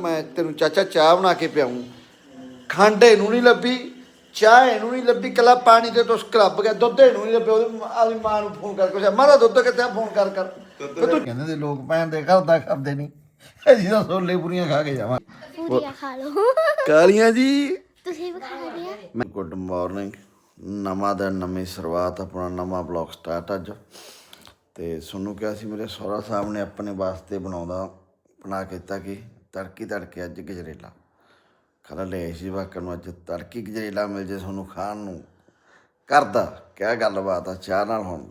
ਮੈਂ ਤੈਨੂੰ ਚਾਚਾ ਚਾਹ ਬਣਾ ਕੇ ਪਿਆਉਂ ਖੰਡ ਇਹਨੂੰ ਨਹੀਂ ਲੱਭੀ ਚਾਹ ਇਹਨੂੰ ਨਹੀਂ ਲੱਭੀ ਕੱਲਾ ਪਾਣੀ ਤੇ ਤੁਸ ਕਲੱਬ ਗਿਆ ਦੁੱਧ ਇਹਨੂੰ ਨਹੀਂ ਲੱਭਿਆ ਉਹਦੀ ਆਦੀ ਮਾਂ ਨੂੰ ਫੋਨ ਕਰਕੇ ਪੁੱਛਿਆ ਮਾਰਾ ਦੁੱਧ ਕਿੱਥੇ ਆ? ਫੋਨ ਕਰ ਕਰ। ਤੂੰ ਕਹਿੰਦੇ ਤੇ ਲੋਕ ਭੈਣ ਦੇ ਘਰ ਦਾ ਕਰਦੇ ਨਹੀਂ। ਅਸੀਂ ਤਾਂ ਛੋਲੇ ਪੂਰੀਆਂ ਖਾ ਕੇ ਜਾਵਾਂ। ਪੂਰੀਆਂ ਖਾ ਲਓ। ਕਾਲੀਆਂ ਜੀ। ਤੁਸੀਂ ਵੀ ਖਾ ਲਿਆ ਮੈਂ ਗੁੱਡ ਮਾਰਨਿੰਗ। ਨਵਾਂ ਦਿਨ ਨਵੀਂ ਸ਼ੁਰੂਆਤ ਆਪਣਾ ਨਵਾਂ ਬਲੌਗ ਸਟਾਰਟ ਅੱਜ। ਤੇ ਤੁਹਾਨੂੰ ਕਿਹਾ ਸੀ ਮੇਰੇ ਸਹੁਰਾ ਸਾਹਿਬ ਨੇ ਆਪਣੇ ਵਾਸਤੇ ਬਣਾਉਂਦਾ ਬਣਾ ਕੇ ਦਿੱਤਾ ਕਿ ਤੜਕੀ ਤੜਕੇ ਅੱਜ ਗਜਰੇਲਾ। ਖਲਾ ਲੈ ਸੀ ਵਾਕਰ ਨੂੰ ਅੱਜ ਤੜਕੀ ਗਜਰੇਲਾ ਮਿਲ ਜੇ ਤੁਹਾਨੂੰ ਖਾਣ ਨੂੰ। ਕਰਦਾ, ਕਿਆ ਗੱਲਬਾਤ ਆ, ਚਾਹ ਨਾਲ ਹੁਣ।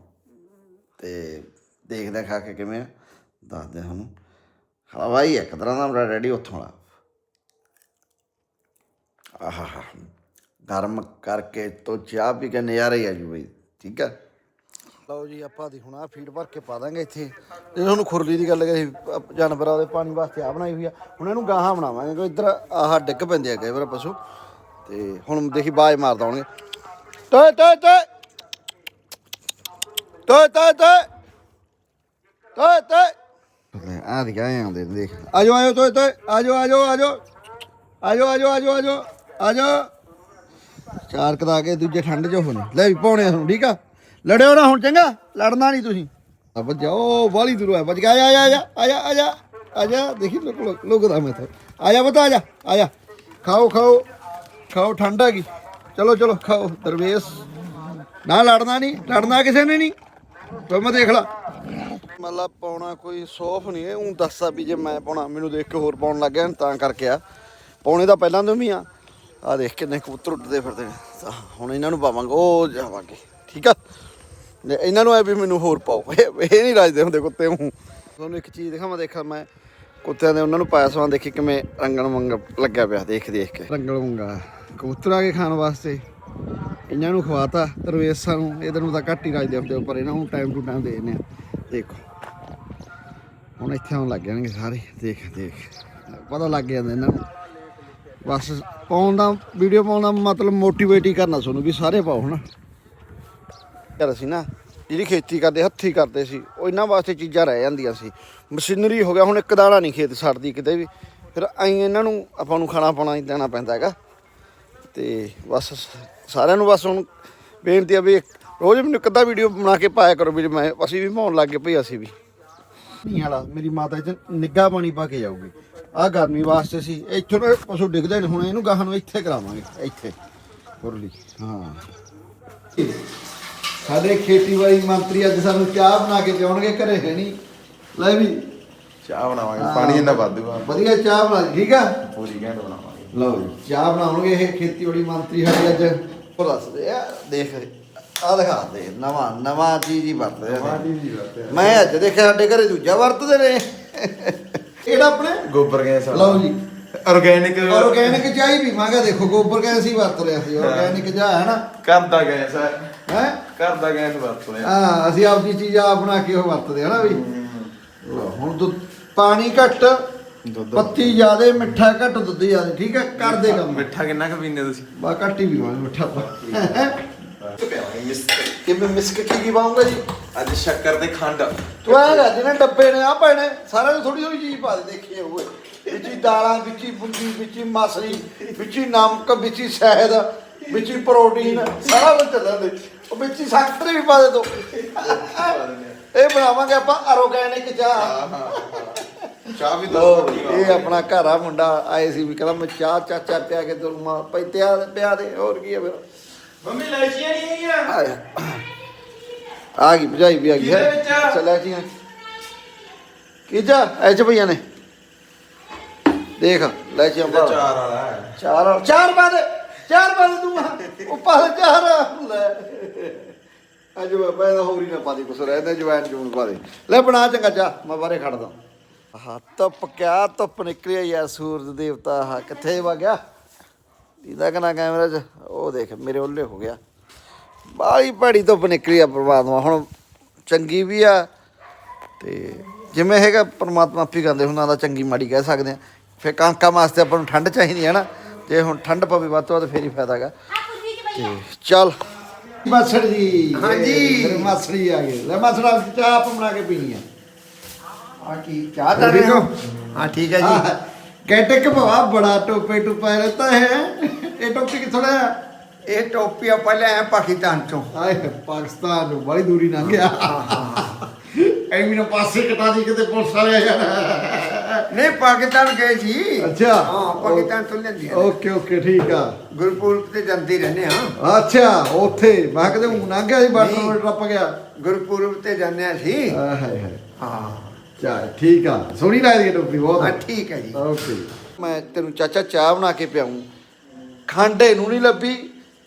ਤੇ ਦੇਖਦੇ ਖਾ ਕੇ ਕਿਵੇਂ ਆ। ਦੱਸਦੇ ਤੁਹਾਨੂੰ। ਹਲਵਾਈ ਇੱਕ ਤਰ੍ਹਾਂ ਦਾ ਮੇਰਾ ਰੈਡੀ ਉੱਥੋਂ ਵਾਲਾ। ਆਹਾ ਗਰਮ ਕਰਕੇ ਤੋਂ ਚਾਹ ਪੀ ਕੇ ਨਜ਼ਾਰਾ ਹੀ ਆ ਜੂ ਬਈ, ਠੀਕ ਹੈ ਲਓ ਜੀ, ਆਪਾਂ ਦੀ ਹੁਣ ਆ ਫੀਡ ਭਰ ਕੇ ਪਾ ਦਾਂਗੇ ਇੱਥੇ। ਇਹ ਤੁਹਾਨੂੰ ਖੁਰਲੀ ਦੀ ਗੱਲ ਕਰੀ ਅਪ- ਜਾਨਵਰਾਂ ਦੇ ਪਾਣੀ ਵਾਸਤੇ ਆ ਬਣਾਈ ਹੋਈ ਆ। ਹੁਣ ਇਹਨੂੰ ਗਾਹਾਂ ਬਣਾਵਾਂਗੇ, ਕਿਉਂਕਿ ਇੱਧਰ ਆਹ ਡਿੱਗ ਪੈਂਦੇ ਆ ਕਈ ਵਾਰ ਪਸ਼ੂ। ਤੇ ਹੁਣ ਦੇਖੀ ਬਾਜ ਮਾਰਦਾ ਹੋਣਗੇ। ਤੋਏ ਤੋਏ ਤੋਏ ਤੋਏ ਤੋਏ ਤੋਏ ਤੋਏ ਤੋਏ ਆ ਦੀ ਗਾਏ ਆਉਂਦੇ ਨੇ ਦੇਖ ਆਜੋ ਆਜੋ ਤੋਏ ਤੋਏ ਆਜੋ ਆਜੋ ਆਜੋ! ਆਜੋ ਆਜੋ ਆਜੋ ਆਜੋ! ਆਜੋ! ਚਾਰ ਕਦਾ ਕੇ ਦੂਜੇ ਠੰਡ ਚ ਹੋਣੇ। ਲੈ ਵੀ ਪਾਉਣੇ ਹੁਣ, ਠੀਕ ਆ? ਲੜਿਓ ਨਾ ਹੁਣ ਚੰਗਾ, ਲੜਨਾ ਨਹੀਂ ਤੁਸੀਂ। ਆ ਜਾਓ ਬਾਲੀ ਦੂਰ ਆ ਬਚ ਗਿਆ ਆ ਜਾ ਆ ਜਾ ਆ ਜਾ ਆ ਜਾ ਆ ਜਾ ਦੇਖੀ ਲੋਕ ਲੋਕ ਲੋਕਦਾ ਮੈਂ ਤਾਂ ਆ ਜਾ ਬਤਾ ਆ ਜਾ ਆ ਜਾ ਖਾਓ ਖਾਓ ਖਾਓ, ਠੰਡ ਆ ਚਲੋ ਚਲੋ, ਖਾਓ, ਦਰਵੇਸ਼। ਨਾ ਲੜਨਾ ਨਹੀਂ, ਲੜਨਾ ਕਿਸੇ ਨੇ ਨਹੀਂ। ਤੂੰ ਦੇਖ ਲਾ। ਮਤਲਬ ਪਾਉਣਾ ਕੋਈ ਸੌਫ ਨਹੀਂ ਹੈ ਉਹ ਦੱਸਾ ਵੀ ਜੇ ਮੈਂ ਪਾਉਣਾ, ਮੈਨੂੰ ਦੇਖ ਕੇ ਹੋਰ ਪਾਉਣ ਲੱਗ ਗਿਆ, ਤਾਂ ਕਰਕੇ ਆ। ਪਾਉਣੇ ਤਾਂ ਪਹਿਲਾਂ ਤੋਂ ਵੀ ਆ। ਆ ਦੇਖ ਕਿੰਨੇ ਕਬੂਤਰ ਉੱਡਦੇ ਫਿਰਦੇ ਨੇ। ਹੁਣ ਇਹਨਾਂ ਨੂੰ ਪਾਵਾਂਗੇ, ਉਹ ਜਾਵਾਂਗੇ। ਠੀਕ ਆ? ਤੇ ਇਹਨਾਂ ਨੂੰ ਐ ਵੀ ਮੈਨੂੰ ਹੋਰ ਪਾਓ। ਇਹ ਇਹ ਨਹੀਂ ਰਾਜਦੇ ਹੁੰਦੇ ਕੁੱਤੇ ਨੂੰ ਤੁਹਾਨੂੰ ਇੱਕ ਚੀਜ਼ ਦਿਖਾਵਾਂ, ਦੇਖਾਂ ਮੈਂ ਕੁੱਤਿਆਂ ਦੇ ਉਹਨਾਂ ਨੂੰ ਪਾਇਆ ਸਵਾਂ ਦੇਖੀ ਕਿਵੇਂ ਰੰਗਣ ਮੰਗ ਲੱਗਿਆ ਪਿਆ, ਦੇਖ ਦੇਖ ਕੇ। ਰੰਗਣ ਮੰਗਾ। ਕਬੂਤਰ ਆ ਕੇ ਖਾਣ ਵਾਸਤੇ। ਇਹਨਾਂ ਨੂੰ ਖਵਾਤਾ ਤਰਵੇਸਾਂ ਨੂੰ। ਇਹਦੇ ਨੂੰ ਤਾਂ ਘੱਟ ਹੀ ਰਾਜਦੇ ਹੁੰਦੇ ਪਰ ਇਹਨਾਂ ਨੂੰ ਟਾਈਮ ਟੂ ਟਾਈਮ ਦੇ ਦਿੰਦੇ ਆ। ਦੇਖੋ। ਹੁਣ ਇੱਥੇ ਆਉਣ ਲੱਗ ਜਾਣਗੇ ਸਾਰੇ। ਦੇਖ ਦੇਖ। ਪਤਾ ਲੱਗ ਜਾਂਦਾ ਇਹਨਾਂ ਨੂੰ। ਬਸ ਪਾਉਣ ਦਾ ਵੀਡੀਓ ਪਾਉਣ ਦਾ ਮਤਲਬ ਮੋਟੀਵੇਟ ਹੀ ਕਰਨਾ ਤੁਹਾਨੂੰ ਵੀ ਸਾਰੇ ਪਾਓ, ਹਨਾ। ਯਾਰ ਅਸੀਂ ਨਾ, ਜਿਹੜੀ ਖੇਤੀ ਕਰਦੇ, ਹੱਥੀ ਕਰਦੇ ਸੀ, ਉਹ ਇਹਨਾਂ ਵਾਸਤੇ ਚੀਜ਼ਾਂ ਰਹਿ ਜਾਂਦੀਆਂ ਸੀ। ਮਸ਼ੀਨਰੀ ਹੋ ਗਿਆ, ਹੁਣ ਇੱਕ ਦਾਣਾ ਨਹੀਂ ਖੇਤ ਛੱਡਦੀ ਕਿਤੇ ਵੀ। ਫਿਰ ਐਂ ਇਹਨਾਂ ਨੂੰ ਆਪਾਂ ਨੂੰ ਖਾਣਾ ਪਾਣਾ ਹੀ ਦੇਣਾ ਪੈਂਦਾ ਹੈਗਾ। ਤੇ ਬਸ ਸਾਰਿਆਂ ਨੂੰ ਬਸ ਹੁਣ ਬੇਨਤੀ ਆ ਵੀ ਰੋਜ਼ ਮੈਨੂੰ ਇੱਕ ਅੱਧਾ ਵੀਡੀਓ ਬਣਾ ਕੇ ਪਾਇਆ ਕਰੋ ਵੀ ਮੈਂ, ਅਸੀਂ ਵੀ ਪਾਉਣ ਲੱਗ ਗਏ ਭਈ ਅਸੀਂ ਵੀ। ਨਹੀਂ ਵਾਲਾ, ਮੇਰੀ ਮਾਤਾ ਇੱਥੇ ਨਿੱਗਾ ਪਾਣੀ ਪਾ ਕੇ ਜਾਊਗੀ। ਆ ਗਰਮੀ ਵਾਸਤੇ ਸੀ, ਇੱਥੋਂ ਨਾ ਪਸ਼ੂ ਡਿੱਗਦੇ ਨੇ, ਹੁਣ ਇਹਨੂੰ ਗਾਹਾਂ ਨੂੰ ਇੱਥੇ ਕਰਾਵਾਂਗੇ, ਇੱਥੇ। ਫੁਰਲੀ ਹਾਂ। ਸਾਡੇ ਖੇਤੀਬਾੜੀ ਮੰਤਰੀ ਅੱਜ ਸਾਨੂੰ ਚਾਹ ਬਣਾ ਕੇ ਪਿਆਉਣਗੇ ਘਰੇ ਹੈ ਨਹੀਂ। ਲੈ ਵੀ। ਚਾਹ ਬਣਾਵਾਂਗੇ ਪਾਣੀ ਇੰਨਾ ਵਾਧੂ ਆ। ਵਧੀਆ ਚਾਹ ਬਣਾ ਠੀਕ ਆ? ਪੂਰੀ ਘੈਂਟ ਬਣਾਵਾਂਗੇ। ਲਓ ਜੀ ਚਾਹ ਬਣਾਉਣਗੇ ਇਹ ਖੇਤੀਬਾੜੀ ਮੰਤਰੀ ਸਾਡੇ ਅੱਜ। ਉਹ ਦੱਸਦੇ ਆ ਦੇਖ ਆ ਦਿਖਾ ਦੇ ਨਵਾਂ ਨਵਾਂ ਚੀਜ਼ ਹੀ ਵਰਤਦੇ ਆ। ਜੀ ਵਰਤੇ ਮੈਂ ਅੱਜ ਦੇਖਿਆ ਸਾਡੇ ਘਰੇ ਦੂਜਾ ਵਰਤਦੇ ਨੇ। ਕਿਹੜਾ ਆਪਣੇ? ਗੋਬਰ ਗੈਸ ਲਓ ਜੀ। ਆਰਗੈਨਿਕ ਆਰਗੈਨਿਕ ਚਾਹ ਹੀ ਪੀਵਾਂਗੇ ਦੇਖੋ ਗੋਬਰ ਗੈਸ ਹੀ ਵਰਤ ਲਿਆ ਸੀ ਆਰਗੈਨਿਕ ਚਾਹ ਹੈ ਨਾ। ਘਰ ਦਾ ਗੈਸ ਹੈ। ਹੈ? ਘਰ ਦਾ ਗੈਸ ਵਰਤਦੇ ਆ। ਹਾਂ ਅਸੀਂ ਆਪਦੀ ਚੀਜ਼ ਆਪ ਬਣਾ ਕੇ ਉਹ ਵਰਤਦੇ ਹਾਂ ਨਾ ਵੀ। ਲਓ, ਹੁਣ ਦੁੱਧ ਪਾਣੀ ਘੱਟ ਦੁੱਧ ਪੱਤੀ ਜ਼ਿਆਦੇ ਮਿੱਠਾ ਘੱਟ ਦੁੱਧ ਜ਼ਿਆਦੇ ਠੀਕ ਹੈ? ਕਰਦੇ ਕੰਮ। ਮਿੱਠਾ ਕਿੰਨਾ ਕੁ ਪੀਂਦੇ ਤੁਸੀਂ? ਬਾ ਘੱਟ ਹੀ ਪੀਵਾਂਗੇ ਮਿੱਠਾ ਆਪਾਂ। ਪਿਆਵਾਂਗੇ ਮਿਸ ਕਿਵੇਂ ਮਿਸਕ ਕੀ ਕੀ ਪਾਉਂਗਾ ਜੀ? ਅੱਜ ਸ਼ੱਕਰ ਤੇ ਖੰਡ। ਤੂੰ ਐ ਕਰ ਜਿਹਨੇ ਡੱਬੇ ਨੇ ਆ ਪੈਣੇ ਸਾਰਿਆਂ ਨੂੰ ਥੋੜੀ ਥੋੜੀ ਚੀਜ਼ ਪਾ ਦੇ ਦੇਖੀਏ ਹੋਏ ਵਿੱਚ ਹੀ ਦਾਲਾਂ ਵਿੱਚ ਹੀ ਬੁੰਦੀ ਵਿੱਚ ਹੀ ਮਸਰੀ ਵਿੱਚ ਹੀ ਨਮਕ ਵਿੱਚ ਹੀ ਸ਼ਹਿਦ ਵਿੱਚ ਹੀ ਪ੍ਰੋਟੀਨ ਸਾਰਾ ਕੁਝ ਚੱਲਦਾ ਦੇ ਉਹ ਵਿੱਚ ਹੀ ਸ਼ੱਕਰ ਵੀ ਪਾ ਦੇ ਦੋ ਇਹ ਬਣਾਵਾਂਗੇ ਆਪਾਂ ਆਰਗੈਨਿਕ ਚਾਹ। ਚਾਹ ਵੀ ਦੋ ਇਹ ਆਪਣਾ ਘਰ ਆ ਮੁੰਡਾ ਆਏ ਸੀ ਵੀ ਕਹਿੰਦਾ ਮੈਂ ਚਾਹ ਚਾਚਾ ਪਿਆ ਕੇ ਤੂੰ ਮਾ ਪੈਤਿਆ ਪਿਆ ਦੇ ਹੋਰ ਕੀ ਹੈ ਫਿਰ। ਮੰਮੀ ਲੈਚੀਆਂ ਨਹੀਂ ਹੈਗੀਆਂ? ਆਇਆ ਆ ਗਈ ਭਜਾਈ ਵੀ ਆ ਗਈ ਕਿਹਦੇ ਹੈ ਵਿੱਚ? ਚੱਲਿਆ ਜੀ ਕੀ ਜਾ ਐ ਚ ਭਈਆਂ ਨੇ। ਦੇਖ ਲੈ ਜੀ ਇਹਦਾ ਚਾਰ ਵਾਲਾ ਹੈ। ਚਾਰ ਚਾਰ ਬਾਦ ਚਾਰ ਬਾਦ ਤੂੰ ਉਹ ਚਾਰ ਲੈ। ਅੱਜ ਮੈਂ ਤਾਂ ਹੋਰ ਹੀ ਨਾ ਪਾ ਦੇ, ਕੁਛ ਰਹਿੰਦਾ ਜਵਾਨ ਜੂਨ ਪਾ ਦੇ। ਲੈ, ਬਣਾ ਚੰਗਾ ਚਾ ਮੈਂ ਬਾਰੇ ਖੜਦਾ। ਆਹ, ਧੁੱਪ, ਕਿਆ ਧੁੱਪ ਨਿਕਲੀ ਯਾਰ ਸੂਰਜ ਦੇਵਤਾ, ਆਹ, ਕਿੱਥੇ ਵਾ ਗਿਆ? ਦੀਦਾ ਕਨਾ ਕੈਮਰਾ 'ਚ, ਉਹ ਦੇਖ, ਮੇਰੇ ਉੱਲੇ ਹੋ ਗਿਆ। ਬਾਹਲੀ ਭੈੜੀ ਧੁੱਪ ਨਿਕਲੀ ਆ ਪਰਮਾਤਮਾ, ਹੁਣ ਚੰਗੀ ਵੀ ਆ, ਤੇ ਜਿਵੇਂ ਹੈਗਾ, ਪਰਮਾਤਮਾ ਆਪੀ ਕਰਦੇ, ਉਹਨਾਂ ਦਾ ਚੰਗੀ ਮਾੜੀ ਕਹਿ ਸਕਦੇ ਆ। ਫਿਰ ਕਾਂਕਾ ਵਾਸਤੇ ਆਪਾਂ ਨੂੰ ਠੰਡ ਚਾਹੀਦੀ ਹੈ ਨਾ। ਜੇ ਹੁਣ ਠੰਡ ਪਵੇ ਵੱਧ ਵੱਧ ਫੇਰ ਹੀ ਫਾਇਦਾ ਹੈਗਾ। ਤੇ ਚੱਲ। ਮਾਸੜ ਜੀ ਹਾਂਜੀ। ਫਿਰ ਮਾਸੜੀ ਆ ਗਏ। ਲੈ ਮਾਸੜਾ ਚਾਹ ਆਪ ਬਣਾ ਕੇ ਪੀਣੀ ਆ। ਆ ਕੀ ਚਾਹ ਤਾਂ ਰਹੇ ਹੋ ਹਾਂ ਠੀਕ ਹੈ ਜੀ। ਕਹਤੇ ਭਵਾ ਬੜਾ ਟੋਪੇ ਟੁਪਾ ਰਹਤਾ ਹੈ। ਇਹ ਟੋਪੀ ਥੋੜਾ ਇਹ ਟੋਪੀ ਆਪਾਂ ਲੈ ਆਏ ਪਾਕਿਸਤਾਨ ਤੋਂ ਆਏ ਪਾਕਿਸਤਾਨ ਨੂੰ ਬੜੀ ਦੂਰੀ ਲੰਘ ਗਿਆ। ਐਵੇਂ ਨਾ ਪਾਸੇ ਕਟਾ ਦੀ ਕਿਤੇ ਪੁਲਿਸ ਵਾਲੇ ਆ ਜਾਣ ਨਹੀਂ ਪਾਕਿਸਤਾਨ ਗਏ ਸੀ। ਅੱਛਾ। ਹਾਂ ਪਾਕਿਸਤਾਨ ਤੋਂ ਲੈਂਦੀ ਓਕੇ ਓਕੇ ਠੀਕ ਆ। ਗੁਰਪੁਰਬ ਤੇ ਜਾਂਦੇ ਰਹਿੰਦੇ ਹਾਂ ਅੱਛਾ ਉੱਥੇ। ਮੈਂ ਕਿਤੇ ਹੁਣ ਨਾ ਗਿਆ ਸੀ ਬਾਰਡਰ। ਰੋਡ ਟੱਪ ਗਿਆ? ਗੁਰਪੁਰਬ ਤੇ ਜਾਂਦੇ ਹਾਂ ਸੀ ਆਏ ਹਾਏ ਹਾਏ ਹਾਂ। ਚਾ ਠੀਕ ਆ। ਸੋਹਣੀ ਲੱਗਦੀ ਹੈ ਟੋਪੀ ਹਾਂ ਬਹੁਤ ਠੀਕ ਹੈ ਜੀ। ਓਕੇ। ਮੈਂ ਤੈਨੂੰ ਚਾਚਾ ਚਾਹ ਬਣਾ ਕੇ ਪਿਆਉਂ ਖੰਡ ਇਹਨੂੰ ਨਹੀਂ ਲੱਭੀ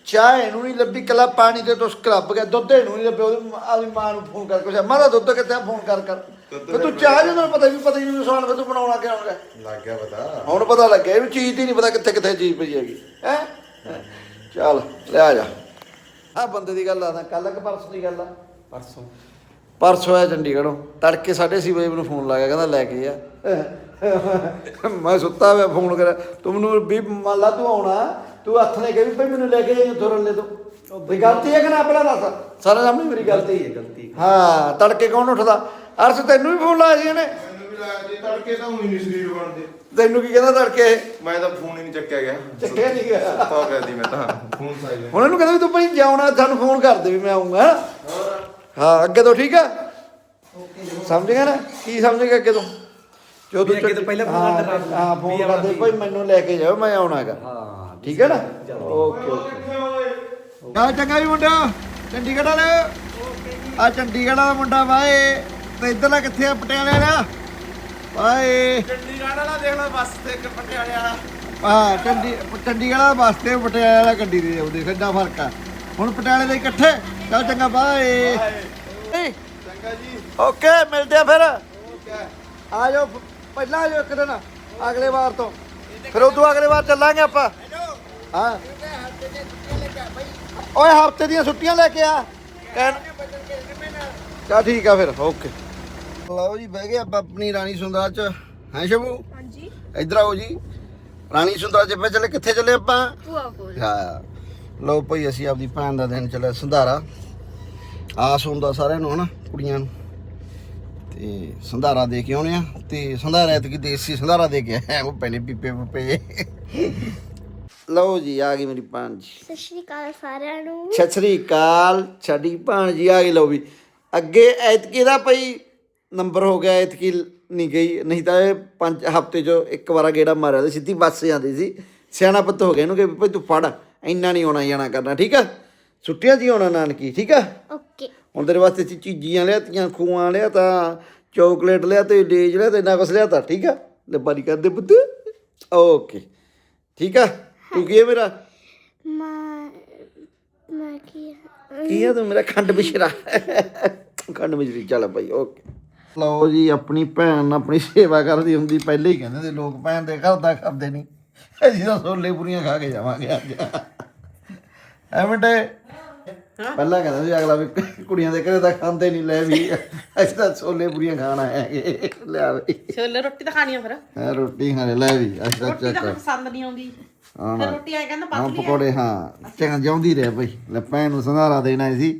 ਚਾਹ ਇਹਨੂੰ ਨਹੀਂ ਲੱਭੀ ਕੱਲਾ ਪਾਣੀ ਤੇ ਤੁਸ ਕਲੱਬ ਗਿਆ ਦੁੱਧ ਇਹਨੂੰ ਨਹੀਂ ਲੱਭਿਆ ਉਹਦੀ ਆਦੀ ਮਾਂ ਨੂੰ ਫੋਨ ਕਰਕੇ ਪੁੱਛਿਆ ਮਾਰਾ ਦੁੱਧ ਕਿੱਥੇ ਆ? ਫੋਨ ਕਰ ਕਰ। ਤੇ ਤੂੰ ਚਾਹ ਜਦੋਂ ਪਤਾ ਵੀ ਪਤਾ ਹੀ ਨਹੀਂ ਸਵਾਲ ਫਿਰ ਤੂੰ ਬਣਾਉਣਾ ਕਿਉਂ ਲੱਗਾ ਲੱਗ ਗਿਆ ਪਤਾ। ਹੁਣ ਪਤਾ ਲੱਗਿਆ ਵੀ ਚੀਜ਼ ਦੀ ਨਹੀਂ ਪਤਾ ਕਿੱਥੇ ਕਿੱਥੇ ਚੀਜ਼ ਪਈ ਹੈਗੀ। ਹੈ? ਚੱਲ ਲੈ ਆ ਜਾ। ਆ ਬੰਦੇ ਦੀ ਗੱਲ ਆਦਾ ਕੱਲ ਕਿ ਪਰਸੋਂ ਦੀ ਗੱਲ ਆ? ਪਰਸੋਂ। ਪਰਸੋਂ ਆਇਆ ਚੰਡੀਗੜ੍ਹੋਂ। ਤੜਕੇ 6:30 ਵਜੇ ਮੈਨੂੰ ਫੋਨ ਲਾਇਆ ਕਹਿੰਦਾ ਲੈ ਕੇ ਆ। ਮੈਂ ਸੁੱਤਾ ਹੋਇਆ ਫੋਨ ਕਰਿਆ ਤੂੰ ਮੈਨੂੰ ਵੀ ਮੰਨ ਲਾ ਤੂੰ ਆਉਣਾ ਤੂੰ ਹੱਥ ਨੇ ਕਿਹਾ ਵੀ ਭਾਈ ਮੈਨੂੰ ਲੈ ਕੇ ਜਾਈਂ ਉੱਥੋਂ ਰੱਲੇ ਤੋਂ। ਵੀ ਗਲਤੀ ਹੈ ਕਿ ਨਾ ਆਪਣਾ ਦੱਸ? ਸਾਰਾ ਸਾਹਮਣੇ ਮੇਰੀ ਗਲਤੀ ਹੈ ਗਲਤੀ ਹਾਂ ਤੜਕੇ ਕੌਣ ਉੱਠਦਾ? ਅਰਸ ਤੈਨੂੰ ਵੀ ਫੋਨ ਲਾਇਆ ਸੀ ਇਹਨੇ? ਮੈਨੂੰ ਵੀ ਲਾਇਆ ਜੀ ਤੜਕੇ ਤਾਂ ਉਹੀ ਨਹੀਂ ਸਰੀਰ ਬਣਦੇ। ਤੈਨੂੰ ਕੀ ਕਹਿੰਦਾ ਤੜਕੇ ਮੈਂ ਤਾਂ ਫੋਨ ਹੀ ਨਹੀਂ ਚੱਕਿਆ ਗਿਆ। ਚੱਕਿਆ ਨਹੀਂ ਗਿਆ? ਤਾਂ ਕਹਿੰਦੀ ਮੈਂ ਤਾਂ ਫੋਨ ਸਾਈਲੈਂਟ ਹੁਣ ਇਹਨੂੰ ਕਹਿੰਦਾ ਵੀ ਤੂੰ ਭਾਈ ਜਾਉਣਾ ਸਾਨੂੰ ਫੋਨ ਕਰ ਦੇ ਵੀ ਮੈਂ ਆਉਂਗਾ ਹਾਂ ਅੱਗੇ ਤੋਂ ਠੀਕ ਆ? ਸਮਝ ਗਿਆ ਨਾ? ਕੀ ਸਮਝ ਗਿਆ ਅੱਗੇ ਤੋਂ? ਜੋ ਤੂੰ ਅੱਗੇ ਤੋਂ ਪਹਿਲਾਂ ਹਾਂ, ਕਰਦਾ ਹਾਂ ਫੋਨ ਕਰਦੇ ਭਾਈ ਮੈਨੂੰ ਲੈ ਕੇ ਜਾਓ ਮੈਂ ਆਉਣਾ ਹੈਗਾ। ਹਾਂ ਠੀਕ ਹੈ ਨਾ? Okay okay. ਆ ਚੰਗਾ ਵੀ ਮੁੰਡਾ ਚੰਡੀਗੜ੍ਹ ਵਾਲੇ ਆ ਚੰਡੀਗੜ੍ਹ ਵਾਲਾ ਮੁੰਡਾ ਵਾਏ ਤੇ ਇੱਧਰਲਾ ਕਿੱਥੇ ਆ? ਪਟਿਆਲੇ ਵਾਲਾ ਵਾਏ ਚੰਡੀਗੜ੍ਹ ਵਾਲਾ ਦੇਖ ਲੈ ਬੱਸ ਤੇ ਇੱਕ ਪਟਿਆਲੇ ਵਾਲਾ। ਹਾਂ ਚੰਡੀ ਚੰਡੀਗੜ੍ਹ ਵਾਲਾ ਬੱਸ ਤੇ ਪਟਿਆਲੇ ਵਾਲਾ ਗੱਡੀ ਦੇ ਦੇਖ ਇੰਨਾ ਫ਼ਰਕ ਆ। ਹੁਣ ਪਟਿਆਲੇ ਦੇ ਇਕੱਠੇ। ਚੱਲ ਚੰਗਾ ਬਾਏ। ਚੰਗਾ ਜੀ। ਓਕੇ ਮਿਲਦੇ ਆ ਫਿਰ। ਆ ਜਾਓ ਪਹਿਲਾਂ ਆ ਜਾਓ ਇੱਕ ਦਿਨ ਅਗਲੇ ਵਾਰ ਤੋਂ। ਫਿਰ ਉਦੋਂ ਅਗਲੇ ਵਾਰ ਚੱਲਾਂਗੇ ਆਪਾਂ। ਹਾਂ। ਓਏ ਹਫ਼ਤੇ ਦੀਆਂ ਛੁੱਟੀਆਂ ਲੈ ਕੇ ਆ। ਕਹਿਣ ਚਾ ਠੀਕ ਆ ਫਿਰ ਓਕੇ। ਲਓ ਜੀ ਬਹਿ ਗਏ ਆਪਾਂ ਆਪਣੀ ਰਾਣੀ ਸੁੰਦਰਾ ਚ। ਹੈ ਸ਼ਬੂ ਹਾਂਜੀ। ਇੱਧਰ ਆਓ ਜੀ। ਰਾਣੀ ਸੁੰਦਰਾ ਚ ਪੇ ਚੱਲੇ ਕਿੱਥੇ ਚੱਲੇ ਆਪਾਂ? ਭੂਆ ਕੋਲ। ਹਾਂ। ਲਓ ਭਾਈ ਅਸੀਂ ਆਪਦੀ ਭੈਣ ਦਾ ਦਿਨ ਚੱਲਿਆ ਸੰਧਾਰਾ। ਆਸ ਹੁੰਦਾ ਸਾਰਿਆਂ ਨੂੰ ਹਨਾ ਕੁੜੀਆਂ ਨੂੰ। ਤੇ ਸੰਧਾਰਾ ਦੇ ਕੇ ਆਉਣੇ ਆ। ਤੇ ਸੰਧਾਰਾ ਐਤਕੀ ਦੇਸੀ ਸੰਧਾਰਾ ਦੇ ਕੇ ਆਇਆ। ਉਹ ਪੈਨੇ ਪੀਪੇ ਪਪੇ ਲਓ ਜੀ ਆ ਗਈ ਮੇਰੀ ਭੈਣ ਜੀ। ਸਤਿ ਸ਼੍ਰੀ ਅਕਾਲ ਸਾਰਿਆਂ ਨੂੰ। ਸਤਿ ਸ੍ਰੀ ਅਕਾਲ। ਸਾਡੀ ਭੈਣ ਜੀ ਆ ਗਈ ਲਓ ਵੀ। ਅੱਗੇ ਐਤਕੀ ਦਾ ਭਾਈ ਨੰਬਰ ਹੋ ਗਿਆ ਐਤਕੀ ਨਹੀਂ ਗਈ। ਨਹੀਂ ਤਾਂ ਇਹ ਪੰਜ ਹਫ਼ਤੇ ਚੋਂ ਇੱਕ ਵਾਰਾ ਗੇੜਾ ਮਾਰਿਆ ਤੇ ਸਿੱਧੀ ਬੱਸ ਜਾਂਦੀ ਸੀ। ਸਿਆਣਾ ਪੁੱਤ ਹੋ ਗਿਆ ਇਹਨੂੰ ਕਿ ਭਾਈ ਤੂੰ ਪੜ ਇੰਨਾ ਨਹੀਂ ਆਉਣਾ ਜਾਣਾ ਕਰਨਾ ਠੀਕ ਆ? ਛੁੱਟੀਆਂ 'ਚ ਹੀ ਆਉਣਾ ਨਾਨਕੀ ਠੀਕ ਆ? ਓਕੇ। ਹੁਣ ਤੇਰੇ ਵਾਸਤੇ ਚੀ- ਚੀਜ਼ੀਆਂ ਲਿਆਤੀਆਂ ਖੂਆਂ ਲਿਆ ਤਾਂ ਚਾਕਲੇਟ ਲਿਆ ਤੇ ਡੇਜ ਲਿਆ ਤੇ ਇੰਨਾ ਕੁਛ ਲਿਆ ਤਾਂ ਠੀਕ ਆ? ਲੱਭਾ ਕਰਦੇ ਪੁੱਤ। ਓਕੇ ਠੀਕ ਆ? ਤੂੰ ਕੀ ਹੈ ਮੇਰਾ? ਮੈਂ ਮੈਂ ਕੀ ਕੀ ਆ ਤੂੰ ਮੇਰਾ ਖੰਡ ਮਿਸ਼ਰਾ ਖੰਡ ਮਿਸ਼ਰੀ ਚੱਲ ਭਾਈ ਓਕੇ। ਲਓ ਜੀ ਆਪਣੀ ਭੈਣ ਆਪਣੀ ਸੇਵਾ ਕਰਦੀ ਹੁੰਦੀ ਪਹਿਲੇ ਹੀ ਕਹਿੰਦੇ ਤੇ ਲੋਕ ਭੈਣ ਦੇ ਘਰ ਦਾ ਕਰਦੇ ਨਹੀਂ ਅਸੀਂ ਤਾਂ ਛੋਲੇ ਪੂਰੀਆਂ ਖਾ ਕੇ ਜਾਵਾਂਗੇ ਅੱਜ। ਐ ਮਿੰਟੇ? ਪਹਿਲਾਂ ਕਹਿੰਦਾ ਸੀ ਅਗਲਾ ਵੀ ਕੁੜੀਆਂ ਦੇ ਘਰੇ ਤਾਂ ਖਾਂਦੇ ਨਹੀਂ ਲੈ ਵੀ। ਅਸੀਂ ਤਾਂ ਛੋਲੇ ਪੂਰੀਆਂ ਖਾਣਾ ਹੈਗੇ। ਲੈ ਵੀ। ਛੋਲੇ ਰੋਟੀ ਤਾਂ ਖਾਣੀ ਆ ਫਿਰ। ਹੈਂ, ਰੋਟੀ ਖਾਣੇ ਲੈ ਵੀ ਅਸੀਂ ਤਾਂ ਰੋਟੀ ਤਾਂ ਪਸੰਦ ਨਹੀਂ ਆਉਂਦੀ। ਹਾਂ ਰੋਟੀ ਆਏ ਕਹਿੰਦਾ ਹਾਂ ਪਤਲੀ ਆ। ਪਕੌੜੇ ਹਾਂ। ਚੰਗਾ ਜਿਉਂਦੀ ਰਹਿ ਭਾਈ ਲੈ ਭੈਣ ਨੂੰ ਸੰਧਾਰਾ ਦੇਣਾ ਸੀ।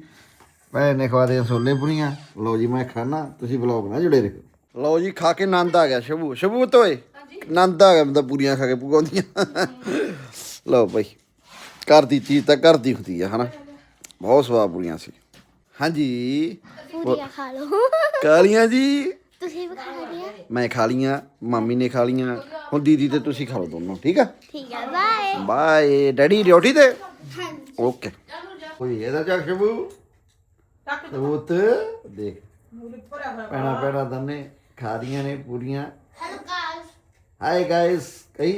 ਭੈਣ ਨੇ ਖਵਾ ਦੇ ਛੋਲੇ ਪੂਰੀਆਂ ਲਓ ਜੀ ਮੈਂ ਖਾਣਾ। ਤੁਸੀਂ ਬਲੌਗ ਨਾਲ ਜੁੜੇ ਰਹੋ। ਲਓ ਜੀ ਖਾ ਕੇ ਆਨੰਦ ਆ ਗਿਆ ਸ਼ਬੂ। ਸ਼ਬੂ ਤੋਏ ਆਨੰਦ ਆ ਗਿਆ ਮੈਂ ਤਾਂ ਪੂਰੀਆਂ ਖਾ ਕੇ ਪਕਾਉਂਦੀਆਂ ਲਓ ਭਾਈ ਘਰ ਦੀ ਚੀਜ਼ ਤਾਂ ਘਰ ਦੀ ਹੁੰਦੀ ਆ ਹਨਾ? ਬਹੁਤ ਸਵਾਦ ਪੂਰੀਆਂ ਸੀ। ਹਾਂਜੀ। ਪੂਰੀਆਂ ਖਾ ਲਓ। ਕਾਲੀਆਂ ਜੀ। ਤੁਸੀਂ ਵੀ ਖਾ ਲਿਆ ਮੈਂ ਖਾ ਲੀਆਂ ਮਾਮੀ ਨੇ ਖਾ ਲੀਆਂ ਹੁਣ ਦੀਦੀ ਤੇ ਤੁਸੀਂ ਖਾ ਲਓ ਦੋਨੋਂ ਠੀਕ ਆ? ਠੀਕ ਹੈ ਬਾਏ ਬਾਏ ਡੈਡੀ ਡਿਊਟੀ ਤੇ? ਓਕੇ। ਕੋਈ ਇਹਦਾ ਚੱਕ ਸ਼ਬੂ? ਸਬੂਤ ਦੇਖ। ਪੈਣਾ ਪੈਣਾ ਦੰਨੇ ਖਾ ਨੇ ਪੂਰੀਆਂ। ਹੈਲੋ ਗਾਇਸ ਹਾਈ ਗਾਇਸ ਕਹੀ?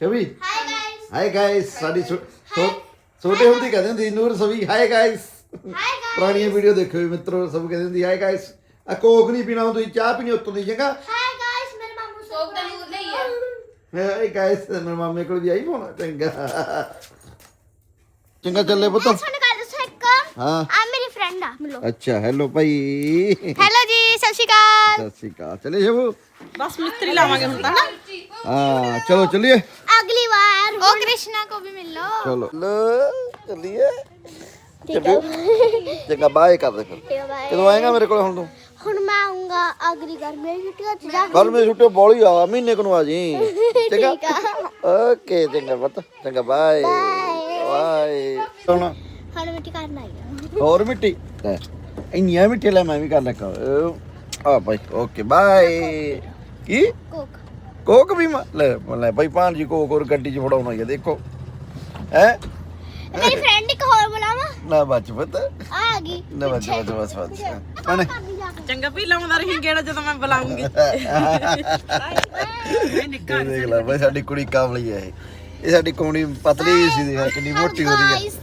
ਸ਼ਬੀ ਹਾਈ ਗਾਇਸ ਹਾਈ ਗਾਇਸ ਸਾਡੀ ਛੋਟੇ ਹੁੰਦੀ ਕਹਿੰਦੇ ਹੁੰਦੀ ਨੂਰ ਸਵੀ। ਹਾਈ ਗਾਇਸ ਹਾਈ ਪੁਰਾਣੀਆਂ ਵੀਡੀਓ ਦੇਖੋ ਮਿੱਤਰੋ ਸਭ ਕਹਿੰਦੇ ਹੁੰਦੀ ਹਾਈ ਗਾਇਸ ਆ ਕੋਕ ਨਹੀਂ ਪੀਣਾ ਤੁਸੀਂ ਚਾਹ ਪੀਣੀ ਉੱਤੋਂ ਦੀ ਜਗ੍ਹਾ ਹਾਈ ਗਾਇਸ ਮੇਰੇ ਮਾਮੂ ਸੋਕ ਦਾ ਨੂਰ ਨਹੀਂ ਹੈ ਹਾਈ ਗਾਇਸ ਮੇਰੇ ਮਾਮੇ ਕੋਲ ਵੀ ਆਈ ਫੋਨ ਚੰਗਾ? ਚੰਗਾ ਚੱਲੇ ਪੁੱਤ। ਹਾਂ। ਮਿਲੋ। ਅੱਛਾ ਹੈਲੋ ਭਾਈ। ਹੈਲੋ ਜੀ ਸਤਿ ਸ਼੍ਰੀ ਅਕਾਲ। ਸਤਿ ਸ਼੍ਰੀ ਅਕਾਲ। ਚਲੇ ਸ਼ਬੂ ਬਸ ਮਿਸਤਰੀ ਲਾਵਾਂਗੇ ਹੁਣ ਤਾਂ ਨਾ। ਹਾਂ ਚਲੋ ਚਲਿਏ। ਅਗਲੀ ਵਾਰ। ਉਹ ਕ੍ਰਿਸ਼ਨਾ ਕੋ ਵੀ ਮਿਲ ਲੋ ਚਲੋ। ਲੈ ਚਲਿਏ। ਠੀਕ ਹੈ ਚੰਗਾ ਬਾਏ ਕਰ ਦੇ ਫਿਰ। ਕਦੋਂ ਆਏਗਾ ਮੇਰੇ ਕੋਲ ਹੁਣ ਤੂੰ? ਹੁਣ ਮੈਂ ਆਉਂਗਾ ਅਗਲੀ ਗਰਮੀ ਦੀ ਛੁੱਟੀਆਂ ਚ ਜਾ। ਕੱਲ ਮੇ ਛੁੱਟੀ ਬੋਲੀ ਆ ਮਹੀਨੇ ਕੁ ਨੂੰ ਆ ਜੀ। ਚੰਗਾ? ਠੀਕ ਆ। ਓਕੇ ਚੰਗਾ ਪੁੱਤ। ਚੰਗਾ ਬਾਏ. ਬਾਏ। ਹੁਣ ਹੁਣ ਮਿੱਟੀ ਕਰਨਾ ਹੈ ਹੋਰ ਮਿੱਟੀ? ਲੈ ਇੰਨੀਆਂ ਵੀ ਟੇਲਾ ਮੈਂ ਵੀ ਕਰ ਲੱਗਾ ਆ ਭਾਈ ਓਕੇ ਬਾਏ ਕੀ? ਕੋਕ। ਕੋਕ ਵੀ ਲੈ ਲੈ ਭਾਈ ਭਾਣ ਜੀ ਕੋਕ ਹੋਰ ਗੱਡੀ 'ਚ ਫੜਾਉਣਾ ਹੀ ਦੇਖੋ। ਹੈ? ਮੇਰੀ ਫਰੈਂਡ ਇੱਕ ਹੋਰ ਬੁਲਾਵਾ। ਨਾ ਬੱਚ ਪਤਾ। ਆ ਗਈ ਨਾ ਬੱਚ ਬੱਚ ਬਸ ਬਸ ਮਨੇ ਚੰਗਾ ਵੀ ਲਾਉਂਦਾ ਰਹੀ ਗੇੜਾ ਜਦੋਂ ਮੈਂ ਬੁਲਾਉਂਗੀ। ਇਹ ਨਿੱਕਾ ਦੇਖ ਲੈ ਸਾਡੀ ਕੁੜੀ ਕਾਮਲੀ ਹੈ ਇਹ। ਸਾਡੀ ਕੌਣੀ ਪਤਲੀ ਸੀ ਦੇ ਕਿੰਨੀ ਮੋਟੀ ਹੋ ਰਹੀ ਹੈ Guys,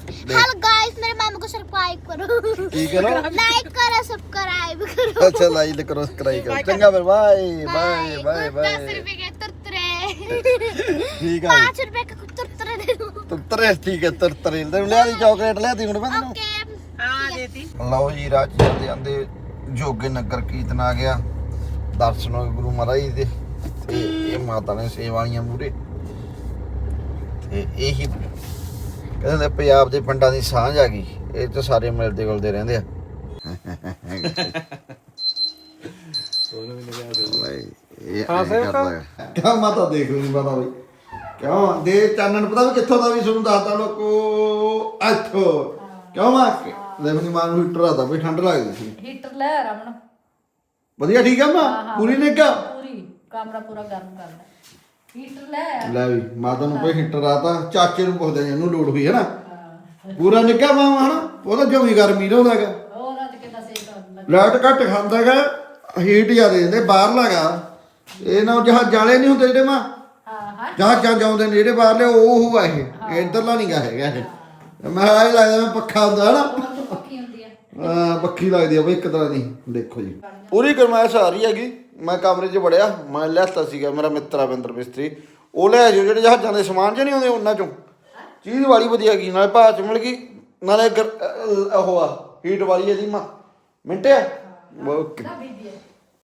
को सब्सक्राइब करो ਕੀ ਕਰੋ लाइक करो सब्सक्राइब करो ਅੱਛਾ ਲਾਈਕ ਕਰੋ ਸਬਸਕ੍ਰਾਈਬ ਕਰੋ ਚੰਗਾ ਫਿਰ ਬਾਏ ਬਾਏ ਬਾਏ दस ਬਾਏ रुपए के तुरतरे ਠੀਕ ਆ पाँच रुपए के तुरतरे दे दो ਤੁਰਤਰੇ ਠੀਕ ਹੈ ਤੁਰਤਰੇ ਤੈਨੂੰ ਲਿਆ ਦੀ ਚਾਕਲੇਟ ਲਿਆ ਦੀ ਹੁਣ ਬੰਦ ਨੂੰ ओके ਹਾਂ ਦੇਤੀ ਲਓ ਜੀ ਰਾਜ ਜੀ ਜਾਂਦੇ ਜਾਂਦੇ ਜੋਗੇ ਨਗਰ ਕੀਰਤਨ ਆ ਗਿਆ ਦਰਸ਼ਨ ਹੋਏ ਗੁਰੂ ਮਹਾਰਾਜ ਜੀ ਦੇ ਤੇ ਇਹ ਮਾਤਾ ਨੇ ਸੇਵਾਲੀਆਂ ਮੂਰੇ ਤੇ ਇਹੀ ਕਹਿੰਦੇ ਨੇ ਪੰਜਾਬ ਦੇ ਪਿੰਡਾਂ ਦੀ ਸਾਂਝ ਆ ਗਈ ਇਹ ਤਾਂ ਸਾਰੇ ਮਿਲਦੇ ਗੁਲਦੇ ਰਹਿੰਦੇ ਆ। ਭਾਈ ਇਹ ਹਾਂ ਸੇ ਕਿਆ ਮਾਤਾ ਦੇਖ ਲਈ ਪਤਾ ਬਈ। ਕਿਉਂ? ਦੇ ਚਾਨਣ ਪਤਾ ਵੀ ਕਿੱਥੋਂ ਦਾ ਵੀ ਤੁਹਾਨੂੰ ਦੱਸਦਾ ਲੋਕੋ ਇੱਥੋਂ। ਕਿਉਂ ਮਾ ਲੈਵਨੀ ਮਾਂ ਨੂੰ ਹੀਟਰ ਆਦਾ ਬਈ ਠੰਡ ਲੱਗਦੀ ਸੀ। ਹੀਟਰ ਲੈ ਰਮਣ ਵਧੀਆ ਠੀਕ ਆ ਮਾਂ? ਪੂਰੀ ਨਿੱਘਾ ਪੂਰੀ। ਕਮਰਾ ਪੂਰਾ ਗਰਮ ਕਰ ਲੈ। ਹੀਟਰ ਲੈ ਲੈ ਵੀ ਮਾਤਾ ਨੂੰ ਕੋਈ ਹੀਟਰ ਆਤਾ ਚਾਚੇ ਨੂੰ ਪੁੱਛਦੇ ਇਹਨੂੰ ਲੋੜ ਹੋਈ ਹੈ ਨਾ। ਪੂਰਾ ਨਿੱਘਾ ਮਾਂ ਹਨਾ ਉਹਦਾ ਜਮੀ ਗਰਮੀ ਲਾਉਂਦਾਗਾ ਹੋਰ ਅੱਜ ਕਿੰਨਾ ਸੇਕ ਲੱਗ? ਲਾਈਟ ਘੱਟ ਖਾਂਦਾਗਾ ਹੀਟ ਜ਼ਿਆਦਾ ਦਿੰਦੇ ਬਾਹਰ ਲਗਾ ਇਹ ਨਾ ਜਹਾਜ਼ ਵਾਲੇ ਨਹੀਂ ਹੁੰਦੇ ਜਿਹੜੇ ਮਾਂ। ਹਾਂ ਹਾਂ। ਜਹਾਜ਼ਾਂ ਜਾਉਂਦੇ ਨੇ ਜਿਹੜੇ ਬਾਹਰਲੇ ਉਹ ਉਹ ਆ ਇਹ। ਇਧਰਲਾ ਨਹੀਂ ਗਾ ਹੈਗਾ ਇਹ। ਮੈਂ ਆਏ ਲੱਗਦਾ ਮੈਂ ਪੱਖਾ ਹੁੰਦਾ ਹਨਾ। ਹੋਰ ਪੱਕੀ ਹੁੰਦੀ ਹੈ ਆ ਬੱਖੀ ਲੱਗਦੀ ਆ ਬਈ ਇੱਕ ਤਰ੍ਹਾਂ ਦੀ। ਦੇਖੋ ਜੀ। ਪੂਰੀ ਗਰਮਾਇਸ਼ ਆ ਰਹੀ ਹੈਗੀ। ਮੈਂ ਕਮਰੇ 'ਚ ਵੜਿਆ ਮੈਂ ਲਿਆਤਾ ਸੀਗਾ ਮੇਰਾ ਮਿੱਤਰ ਆ ਬਿੰਦਰ ਮਿਸਤਰੀ। ਉਹ ਲੈ ਜਿਓ ਜਿਹੜੇ ਜਹਾਜ਼ਾਂ ਦੇ ਸਮਾਨ 'ਚ ਨਹੀਂ ਆਉਂਦੇ ਉਹਨਾਂ 'ਚੋਂ। ਚੀਜ਼ ਵਾਲੀ ਵਧੀਆ ਗਈ ਨਾਲੇ ਭਾਅ 'ਚ ਮਿਲ ਗਈ ਨਾਲੇ ਗਰ- ਅਹ ਉਹ ਆ ਹੀਟ ਵਾਲੀ ਇਹਦੀ ਮਾਂ। ਓਕੇ। ਨਾ ਬੀਬੀ ਹੈ